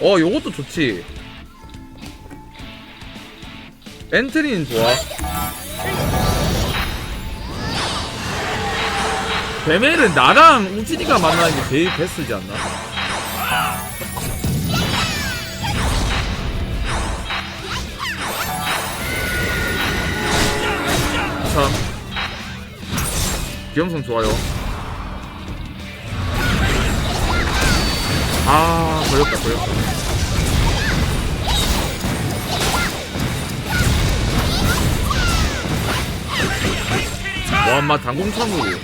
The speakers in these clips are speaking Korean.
어 요것도 좋지. 엔트리는 좋아. 베멜은 나랑 우진이가 만나는 게 제일 베스트지 않나? 참. 기영성 좋아요 아 걸렸다 걸렸다. 와 엄마 당공창으로.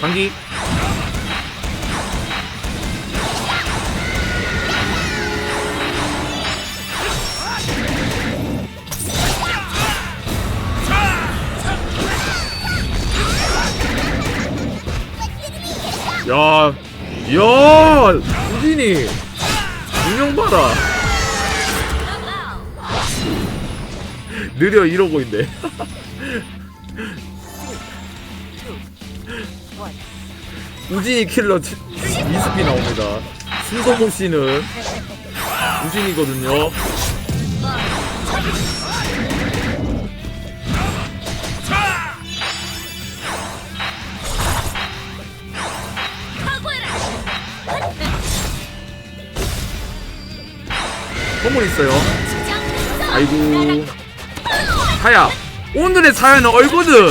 방기 야, 야, 우진이 운영 봐라. 느려 이러고 있네. 우진이 킬러 치- 이스피 나옵니다. 신동욱 씨는 우진이거든요. 선물 있어요. 아이고. 사야. 오늘의 사야는 얼거든.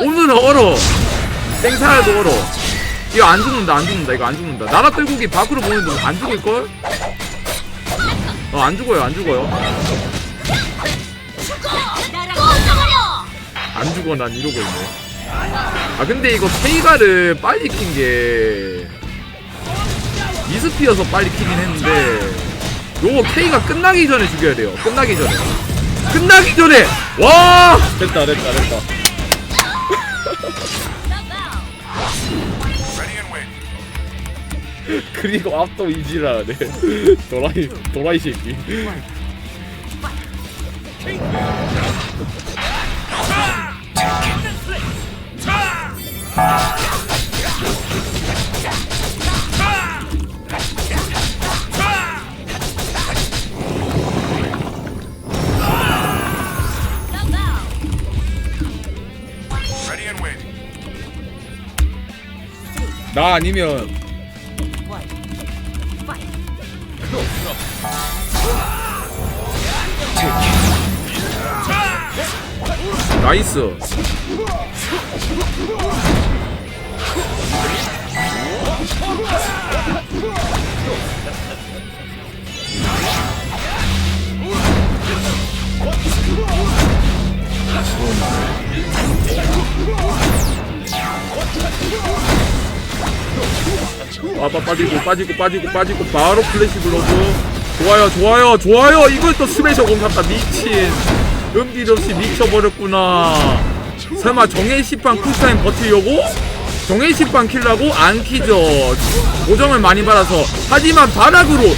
오늘은 얼어. 생사야도 얼어. 이거 안 죽는다, 안 죽는다, 이거 안 죽는다. 나라 떨국이 밖으로 보내도 안 죽을걸? 어, 안 죽어요, 안 죽어요. 안 죽어, 난 이러고 있네. 아, 근데 이거 케이가를 빨리 킨 게. 미스피어서 빨리 키긴 했는데. 요거 K가 끝나기 전에 죽여야 돼요. 끝나기 전에. 끝나기 전에! 와! 됐다, 됐다, 됐다. 그리고 앞도 이지라네. 도라이, 도라이 새끼. 나 아니면 나이스 아빠 빠지고 빠지고 빠지고 빠지고. 바로 플래시 블로그 좋아요 좋아요 좋아요. 이걸 또 스매셔 공샀다. 미친. 은빛 없이 미쳐버렸구나. 설마 정의 시판 쿨타임 버티려고? 정의 시판 킬라고? 안 키죠. 고정을 많이 받아서. 하지만 바닥으로.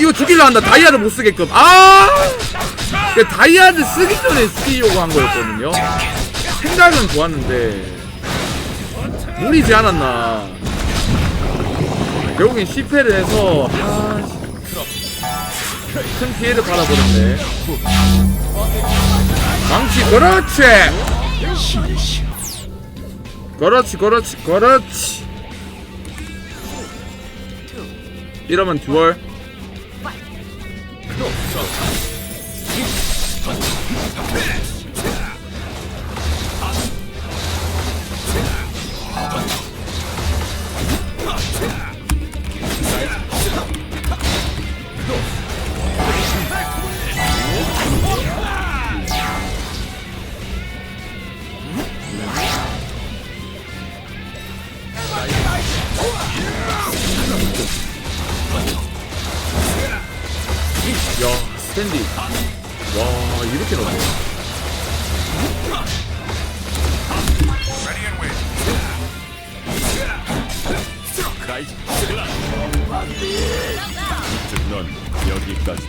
이거 죽일라 한다. 다이아를 못 쓰게끔. 아! 그 다이아를 쓰기 전에 죽이려고 한 거였거든요. 생각은 좋았는데. 무리지 않았나 결국엔 실패를 해서 아, 큰 피해를 받아버렸네. 망치 그렇지! 그렇지 그렇지 그렇지. 이러면 듀얼 야 스탠디. 와 이렇게 넣네. 라이즈 넌 여기까지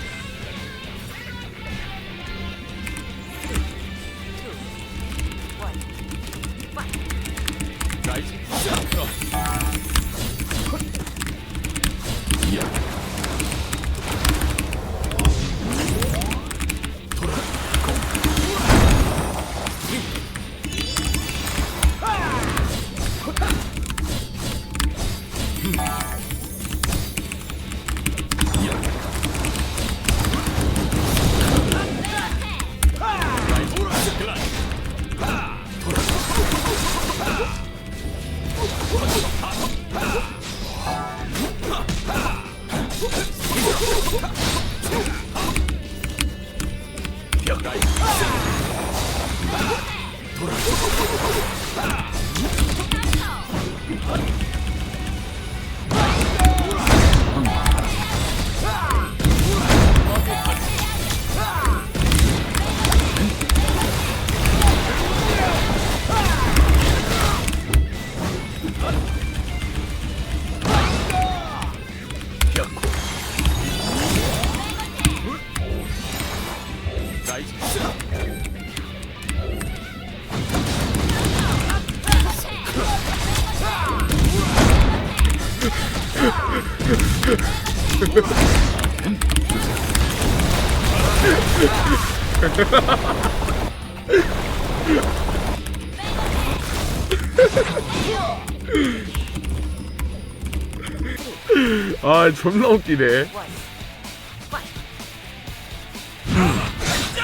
아 존나 웃기네.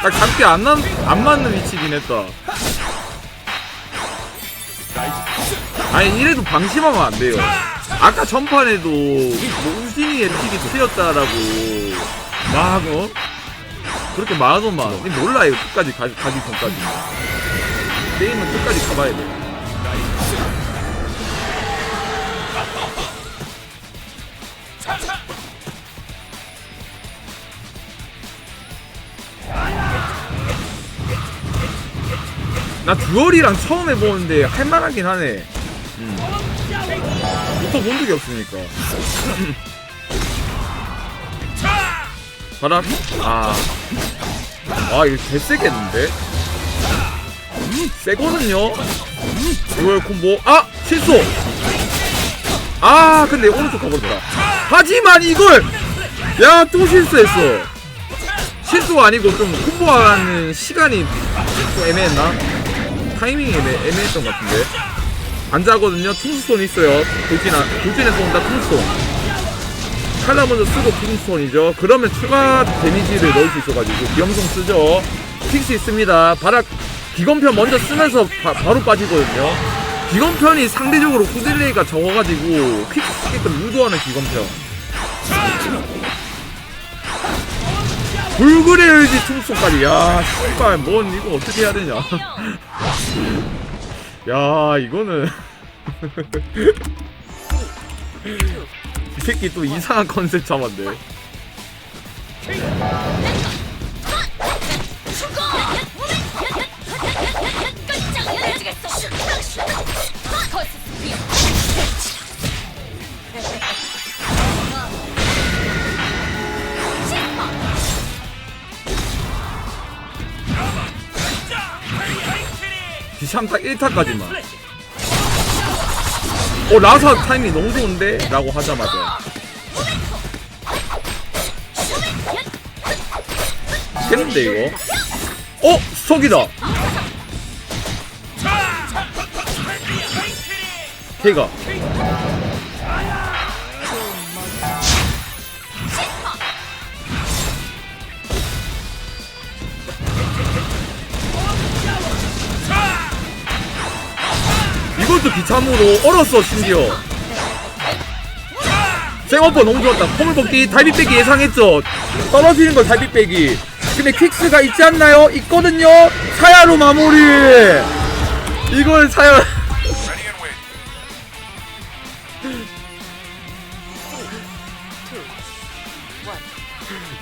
딱 잡기 안, 난, 안 맞는 위치긴 했다. 아니 이래도 방심하면 안 돼요 아까 전판에도 뭐 우진이의 픽이 틀렸다라고 막 어? 그렇게 말하더만 이 몰라 이거 끝까지 가, 가기 전까지 게임은 끝까지 가봐야 돼 나 듀얼이랑 처음 해보는데 할만하긴 하네. 음. 붙어본 적이 없으니까. 바람? 아. 아, 이거 개세겠는데? 세거든요? 듀얼 콤보. 아! 실수! 아, 근데 오른쪽 가버렸다. 하지만 이걸! 야, 또 실수했어. 실수가 아니고 좀 콤보하는 시간이 좀 애매했나? 타이밍이 애매, 애매했던 것 같은데 안 자거든요. 퉁스톤 있어요. 돌진아 돌진에서 온다 퉁스톤 칼라 먼저 쓰고 퉁스톤이죠. 그러면 추가 데미지를 넣을 수 있어가지고 비영성 쓰죠. 픽스 있습니다. 바락 기건편 먼저 쓰면서 바, 로 빠지거든요. 기건편이 상대적으로 후딜레이가 적어가지고 퀵 쓰게끔 유도하는 기건편. 불그레이지 퉁스톤까지. 야 씨발 뭔 이거 어떻게 해야 되냐 야 이거는. 이 새끼 또 이상한 컨셉 잡았네 비참타 1타까지만 어 라사 타이밍 너무 좋은데? 라고 하자마자 깼는데 이거 어? 스톡이다 걔가 이것도 비참으로 얼었어 심지어. 생어퍼 너무 좋았다. 폼을 뽑기 달빛 빼기 예상했죠 떨어지는 걸 달빛 빼기. 근데 퀵스가 있지 않나요? 있거든요. 사야로 마무리. 이걸 사야.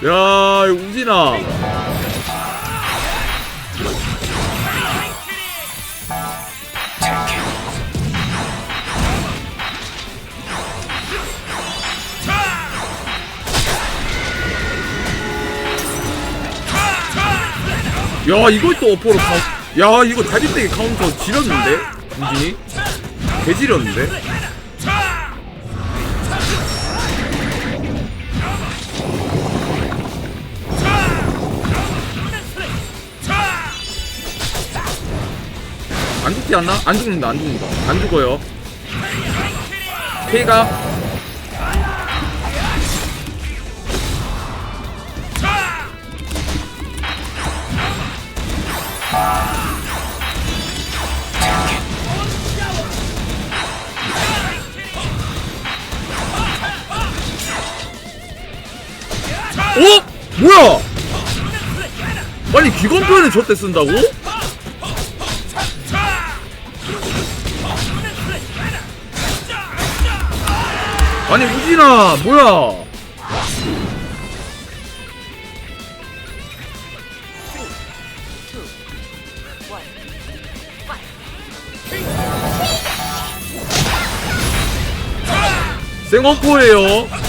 야 우진아 야또 어퍼로 카운 야 이거 다리떼기 카운터 지렸는데? 우진이 개지렸는데? 안 죽지 않나? 안 죽는다 안 죽는다. 안 죽어요. K가 뭐야? 아니 기건표현을 저때 쓴다고? 아니 우진아 뭐야? 생어포예요.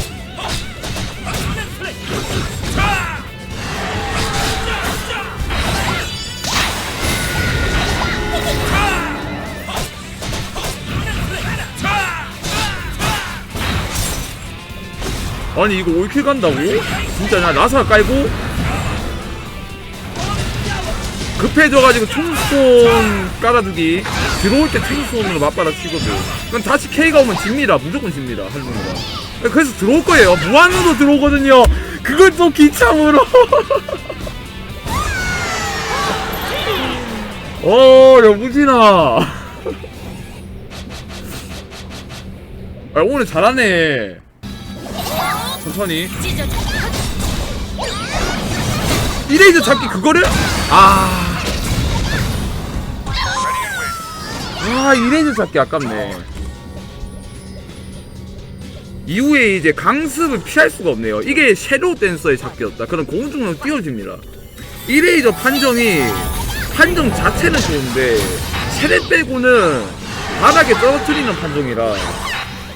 아니 이거 올킬 간다고? 진짜 나 나사 깔고? 급해져가지고 총손 깔아주기. 들어올 때 총손으로 맞받아 치거든. 그럼 다시 K가 오면 집니다. 무조건 집니다. 할머니가 그래서 들어올 거예요. 무한으로 들어오거든요. 그걸 또 기참으로. 어 여부진아 아 오늘 잘하네 천천히 이레이저 잡기 그거를? 아. 아, 이레이저 잡기 아깝네. 이후에 이제 강습을 피할 수가 없네요. 이게 섀도우 댄서의 잡기였다. 그럼 공중으로 띄워집니다. 이레이저 판정이 판정 자체는 좋은데 세대 빼고는 바닥에 떨어뜨리는 판정이라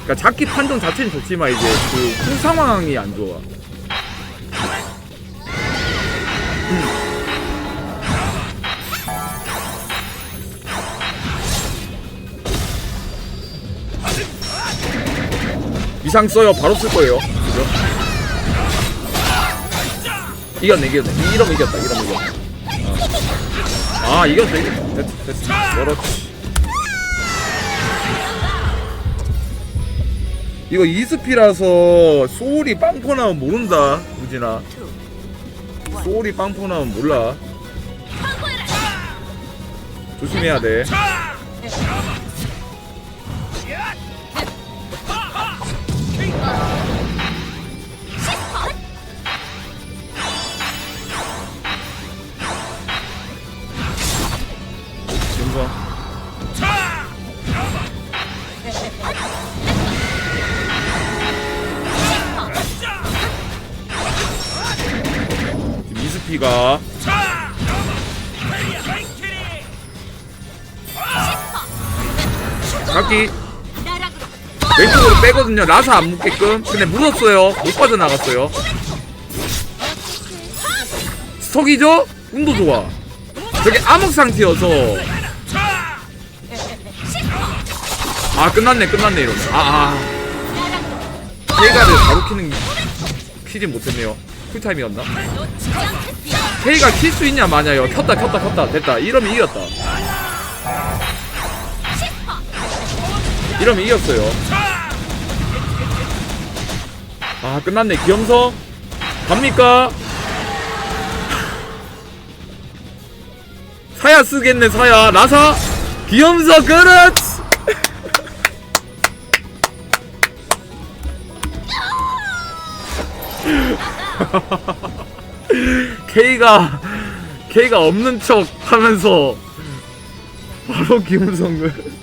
그러니까 잡기 판정 자체는 좋지만 이제 그후 상황이 안 좋아. 이상 써요. 바로 쓸 거예요. 그죠? 이겼네, 이겼네. 이러면 이겼다, 이러면 이겼다. 어. 아, 이겼다, 이겼다. 됐어, 됐어. 그렇지. 이거 이스피라서 소울이 빵포 나면 모른다, 우진아. 소울이 빵포 나면 몰라. 조심해야 돼. 피가 각기 왼쪽으로 빼거든요. 라사 안 묻게끔. 근데 묻었어요. 못 빠져나갔어요. 스톡이죠? 운도 좋아. 저게 암흑 상태여서. 아, 끝났네, 끝났네, 이러면. 아, 아. K가를 바로 키는, 키지 못했네요. 쿨타임이었나? K가 킬 수 있냐, 마냐요. 켰다, 켰다, 켰다. 됐다. 이러면 이겼다. 이러면 이겼어요. 아, 끝났네. 기영서. 갑니까? 사야 쓰겠네, 사야. 라사. 기영서, 그렇지! K가 K가 없는 척 하면서 바로 김은성을